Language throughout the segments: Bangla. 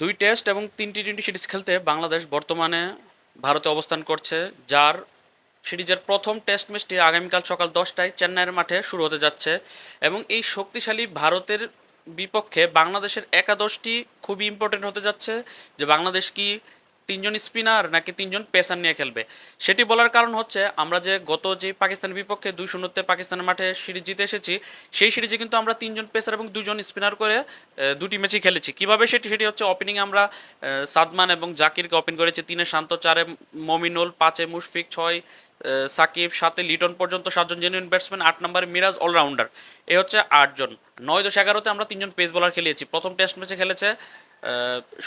দুই টেস্ট এবং তিনটি টোয়েন্টি সিরিজ খেলতে বাংলাদেশ বর্তমানে ভারতে অবস্থান করছে, যার সিরিজের প্রথম টেস্ট ম্যাচটি আগামীকাল সকাল দশটায় চেন্নাইয়ের মাঠে শুরু হতে যাচ্ছে এবং এই শক্তিশালী ভারতের বিপক্ষে বাংলাদেশের একাদশটি খুবই ইম্পর্টেন্ট হতে যাচ্ছে যে বাংলাদেশ কি তিনজন স্পিনার নাকি তিনজন পেসার নিয়ে খেলবে? সেটি বলার কারণ হচ্ছে, আমরা যে গত যে পাকিস্তানের বিপক্ষে দুই শূন্যতে পাকিস্তানের মাঠে সিরিজ জিতে এসেছি, সেই সিরিজে কিন্তু আমরা তিনজন পেসার এবং দুজন স্পিনার করে দুটি ম্যাচই খেলেছি। কীভাবে সেটি? সেটি হচ্ছে ওপেনিং আমরা সাদমান এবং জাকিরকে ওপেন করেছি তিনে, শান্ত চারে, মমিনুল পাঁচে, মুশফিক ছয় সাকিব সাতে, লিটন পর্যন্ত সাতজন জেনুইন ব্যাটসম্যান আট নম্বরে মিরাজ অলরাউন্ডার এ হচ্ছে আটজন। নয় দশ এগারোতে আমরা তিনজন পেস বোলার খেলিয়েছি। প্রথম টেস্ট ম্যাচে খেলেছে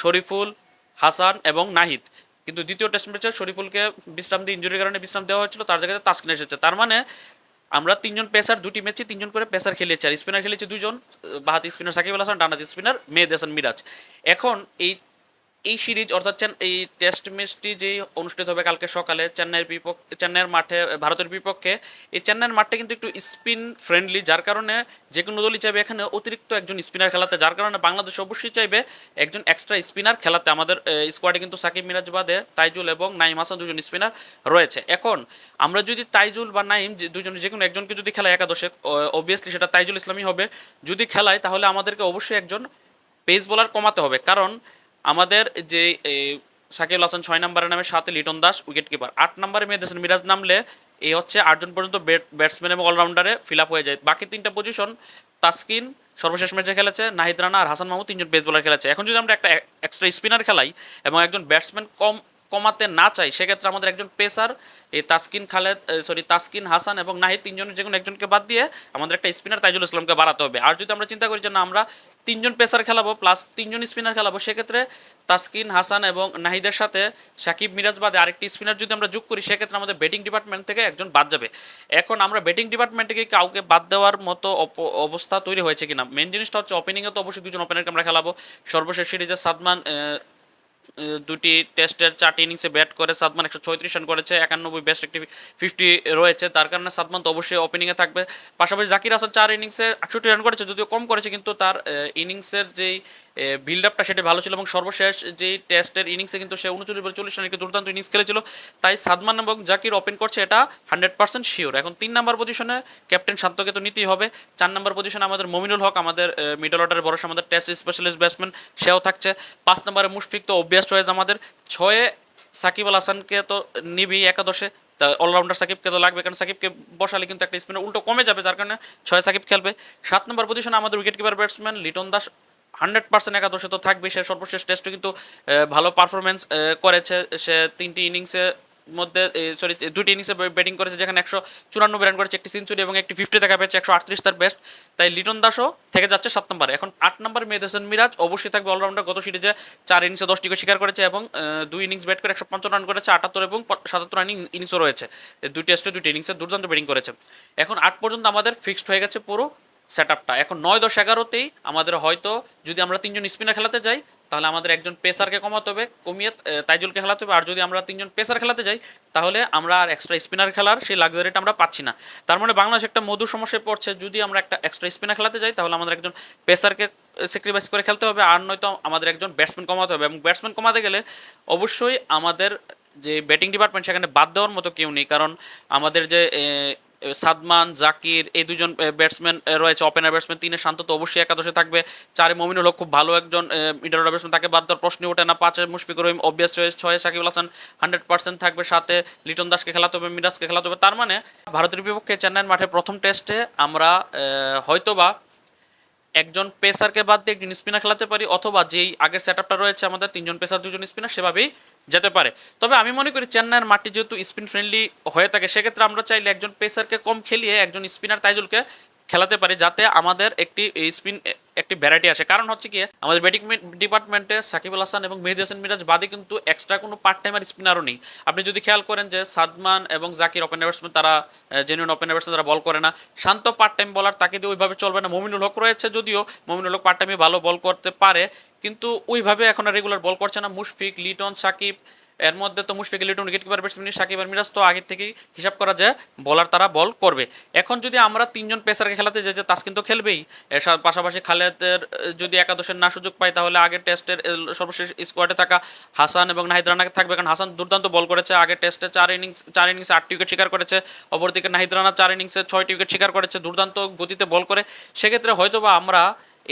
শরীফুল হাসান এবং নাহিদ। কিন্তু দ্বিতীয় টেস্ট ম্যাচে শরীফুলকে বিশ্রাম দিয়ে ইঞ্জুরির কারণে বিশ্রাম দেওয়া হয়েছিল, তার জায়গায় তাসকিন এসেছে। তার মানে আমরা তিনজন পেসার, দুটি ম্যাচে তিনজন করে পেসার খেলেছি। আর স্পিনার খেলেছি দুজন বাহাতি স্পিনার সাকিব আল হাসান ডানাতি স্পিনার মেহেদ হাসান মিরাজ। এখন এই এই সিরিজ অর্থাৎ এই টেস্ট ম্যাচটি যেই অনুষ্ঠিত হবে কালকে সকালে চেন্নাইয়ের বিপক্ষে চেন্নাইয়ের মাঠে ভারতের বিপক্ষে, এই চেন্নাইয়ের মাঠটা কিন্তু একটু স্পিন ফ্রেন্ডলি যার কারণে যে কোনো দলই চাইবে এখানে অতিরিক্ত একজন স্পিনার খেলাতে। যার কারণে বাংলাদেশ অবশ্যই চাইবে একজন এক্সট্রা স্পিনার খেলাতে। আমাদের স্কোয়াডে কিন্তু সাকিব মিরাজ বাদে তাইজুল এবং নাইম হাসান দুজন স্পিনার রয়েছে। এখন আমরা যদি তাইজুল বা নাইম যে দুজন যে কোনো একজনকে যদি খেলায় একাদশে অবভিয়াসলি সেটা তাইজুল ইসলামই হবে। যদি খেলায় তাহলে আমাদেরকে অবশ্যই একজন পেস বোলার কমাতে হবে। কারণ আমাদের যে সাকিব হাসান ছয় নম্বরের নামে সাথে লিটন দাস উইকেট কিপার আট নম্বরে দেশের মিরাজ নামলে এই হচ্ছে আটজন পর্যন্ত ব্যাটসম্যান এবং অলরাউন্ডারে ফিল আপ হয়ে যায়। বাকি তিনটা পজিশন তাস্কিন সর্বশেষ ম্যাচে খেলেছে, নাহিদ রানা আর হাসান মাহমুদ তিনজন পেস বোলার খেলেছে। এখন যদি আমরা একটা এক্সট্রা স্পিনার খেলাই এবং একজন ব্যাটসম্যান কম কমাতে না চাই সেক্ষেত্রে আমাদের একজন পেসার, এই তাসকিন খালেদ সরি তাসকিন হাসান এবং নাহিদ তিনজনের যে কোনো একজনকে বাদ দিয়ে আমাদের একটা স্পিনার তাইজুল ইসলামকে বাড়াতে হবে। আর যদি আমরা চিন্তা করি যে না, আমরা তিনজন পেসার খেলাবো প্লাস তিনজন স্পিনার খেলাবো, সেক্ষেত্রে তাসকিন, হাসান এবং নাহিদের সাথে সাকিব মিরাজ বাদে আরেকটি স্পিনার যদি আমরা যোগ করি, সেক্ষেত্রে আমাদের ব্যাটিং ডিপার্টমেন্ট থেকে একজন বাদ যাবে। এখন আমরা ব্যাটিং ডিপার্টমেন্ট থেকে কাউকে বাদ দেওয়ার মতো অবস্থা তৈরি হয়েছে কিনা? মেন জিনিসটা হচ্ছে ওপেনিংয়ে তো অবশ্যই দুজন ওপেনারকে আমরা খেলাবো। সর্বশেষ সিরিজে সাদমান দুটি টেস্টের চারটি ইনিংসে ব্যাট করে সাদমান একশো ছয়ত্রিশ রান করেছে, একানব্বই বেস্ট একটি ফিফটি রয়েছে। তার কারণে সাদমান তো অবশ্যই ওপেনিংয়ে থাকবে। পাশাপাশি জাকির হাসান চার ইনিংসে আটষট্টি রান করেছে, যদিও কম করেছে, কিন্তু তার ইনিংসের যেই বিল্ড আপটা সেটা ভালো ছিল এবং সর্বশেষ যেই টেস্টের ইনিংসে কিন্তু সে উনচল্লিশ বলে চল্লিশ রানের দুর্দান্ত ইনিংস খেলেছিল। তাই সাদমান এবং জাকির ওপেন করছে এটা হান্ড্রেড পার্সেন্ট শিওর এখন তিন নম্বর পজিশনে ক্যাপ্টেন শান্তকে তো নিতেই হবে। চার নম্বর পজিশনে আমাদের মমিনুল হক, আমাদের মিডল অর্ডারের ভরসা আমাদের টেস্ট স্পেশালিস্ট ব্যাটসম্যান সেও থাকছে। পাঁচ নম্বরে মুশফিক তো অভ্যাস চয়েস আমাদের। ছয়ে সাকিব আল হাসানকে তো নিবি একাদশে। তা অলরাউন্ডার সাকিবকে তো লাগবে, কারণ সাকিবকে বসালে কিন্তু একটা স্পিনার উল্টো কমে যাবে, যার কারণে ছয় সাকিব খেলবে। সাত নম্বর পজিশনে আমাদের wicket keeper batsman Liton Das hundred percent একাদশে তো থাকবে সে সর্বশেষ টেস্টে কিন্তু ভালো পারফরমেন্স করেছে। সে তিনটি ইনিংসে মধ্যে সরি দুটি ইনিংসে ব্যাটিং করেছে যেখানে একশো চুরানব্বই রান করেছে, একটি সেঞ্চুরি এবং একটি ফিফটি দেখা পেয়েছে, একশো আটত্রিশ তার বেস্ট তাই লিটন দাসও থেকে যাচ্ছে সাত নম্বরে এখন আট নম্বর মেহেদ মিরাজ, অবশ্যই থাকবে অলরাউন্ডার গত সিরিজে চার ইনিংসে দশটি করে শিকার করেছে এবং দুই ইনিংস ব্যাট করে একশো পঞ্চান্ন রান করেছে, আটাত্তর এবং সাতাত্তর রান ইনিংসও রয়েছে। দুই টেস্টে দুটি ইনিংসে দুর্দান্ত ব্যাটিং করেছে। এখন আট পর্যন্ত আমাদের ফিক্সড হয়ে গেছে পুরো সেট আপটা এখন নয় দশ এগারোতেই আমাদের হয়তো যদি আমরা তিনজন স্পিনার খেলাতে যাই তাহলে আমাদের একজন পেসারকে কমাতে হবে, কমিয়ে তাইজুলকে খেলাতে হবে। আর যদি আমরা তিনজন পেসার খেলাতে যাই, তাহলে আমরা আর এক্সট্রা স্পিনার খেলার সেই লাক্সারিটা আমরা পাচ্ছি না। তার মানে বাংলাদেশ একটা মধুর সমস্যায় পড়ছে, যদি আমরা একটা এক্সট্রা স্পিনার খেলাতে যাই, তাহলে আমাদের একজন পেসারকে স্যাক্রিফাইস করে খেলতে হবে। আর নয়তো আমাদের একজন ব্যাটসম্যান কমাতে হবে। এবং ব্যাটসম্যান কমাতে গেলে অবশ্যই আমাদের যে ব্যাটিং ডিপার্টমেন্ট সেখানে বাদ দেওয়ার মতো কেউ নেই। কারণ আমাদের যে সাদমান, জাকির, এই দুজন ব্যাটসম্যান রয়েছে। ওপেনার ব্যাটসম্যান তিনে শান্ত তো অবশ্যই একাদশে থাকবে। চারে মমিনুল হক খুব ভালো একজন মিডল অর্ডার ব্যাটসম্যান তাকে বাদ দেওয়ার প্রশ্নই ওঠে না। পাঁচে মুশফিকুর রহিম অবভিয়াস চয়েস ছয়ে সাকিব আল হাসান হান্ড্রেড পার্সেন্ট থাকবে। সাথে লিটন দাসকে খেলাতে হবে, মিরাজকে খেলাতে হবে। তার মানে ভারতের বিপক্ষে চেন্নাইয়ের মাঠে প্রথম টেস্টে আমরা হয়তোবা একজন পেসারকে বাদ দিয়ে একজন স্পিনার খেলাতে পারি, অথবা যেই আগের সেট রয়েছে আমাদের, তিনজন পেসার দুজন স্পিনার সেভাবেই যেতে পারে। তবে আমি মনে করি চেন্নাইয়ের মাটি যেহেতু স্পিন ফ্রেন্ডলি হয়ে থাকে, সেক্ষেত্রে আমরা চাইলে একজন পেসারকে কম খেলিয়ে একজন স্পিনার তাইজুলকে খেলাতে পারি যাতে আমাদের একটি স্পিন একটি ভ্যারাইটি আসে। কারণ হচ্ছে কি, আমাদের ব্যাটিং ডিপার্টমেন্টে সাকিব আল হাসান এবং মেহেদি হাসান মিরাজ বাদে কিন্তু এক্সট্রা কোনো পার্ট টাইমার স্পিনারও নেই। আপনি যদি খেয়াল করেন যে সাদমান এবং জাকির ওপেনার ব্যাটসম্যান তারা জেনুইন ওপেনার ব্যাটসম্যান তারা বল করে না। শান্ত পার্ট টাইম বলার তাকে দিয়ে ওইভাবে চলবে না। মমিনুল হক রয়েছে যদিও মমিনুল হক পার্ট টাইমে ভালো বল করতে পারে, কিন্তু ওইভাবে এখন রেগুলার বল করছে না। মুশফিক, লিটন, সাকিব এর মধ্যে তো Mushfiq Liton wicket keeper batsman Shakib আর মিরাজ তো আগে থেকেই হিসাব করা যায় বলার তারা বল করবে। এখন যদি আমরা তিনজন পেসারকে খেলাতে যাই, যে তাসকিন তো খেলবেই, এর পাশাপাশি খালেদের যদি একাদশের না সুযোগ পায় তাহলে আগের টেস্টের সর্বশেষ স্কোয়াডে থাকা হাসান এবং নাহিদ রানা থাকবে। কারণ হাসান দুর্দান্ত বল করেছে, আগের টেস্টে চার ইনিংস চার ইনিংসে আটটি উইকেট শিকার করেছে, অপরদিকে নাহিদ রানা চার ইনিংসে ছয়টি উইকেট শিকার করেছে, দুর্দান্ত গতিতে বল করে। সেক্ষেত্রে হয়তোবা আমরা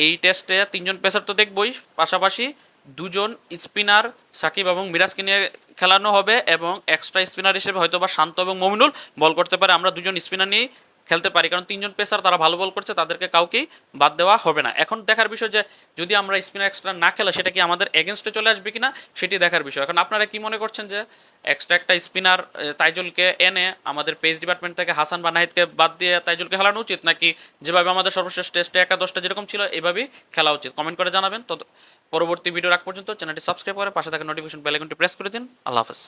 এই টেস্টে তিনজন পেসার তো দেখবই, পাশাপাশি দুজন স্পিনার সাকিব এবং মিরাজকে নিয়ে খেলানো হবে এবং এক্সট্রা স্পিনার হিসেবে হয়তো বা শান্ত এবং মমিনুল বল করতে পারে। আমরা দুজন স্পিনার নিয়ে খেলতে পারি, কারণ তিনজন পেসার তারা ভালো বল করছে, তাদেরকে কাউকেই বাদ দেওয়া হবে না। এখন দেখার বিষয় যে, যদি আমরা স্পিনার এক্সট্রা না খেলা, সেটা কি আমাদের এগেনস্টে চলে আসবে কিনা, সেটি দেখার বিষয়। এখন আপনারা কি মনে করছেন যে এক্সট্রা একটা স্পিনার তাইজুলকে এনে আমাদের পেস ডিপার্টমেন্ট থেকে হাসান বা নাহিদকে বাদ দিয়ে তাইজুলকে খেলানো উচিত, নাকি যেভাবে আমাদের সর্বশেষ টেস্টে একাদশটা যেরকম ছিল, এভাবেই খেলা উচিত? কমেন্ট করে জানাবেন। তো পরবর্তী ভিডিও রাখ পর্যন্ত চ্যানেলটি সাবস্ক্রাইব করে পাশে থাকা নোটিফিকেশন বেল আইকনটি প্রেস করে দিন। আল্লাহ হাফেজ।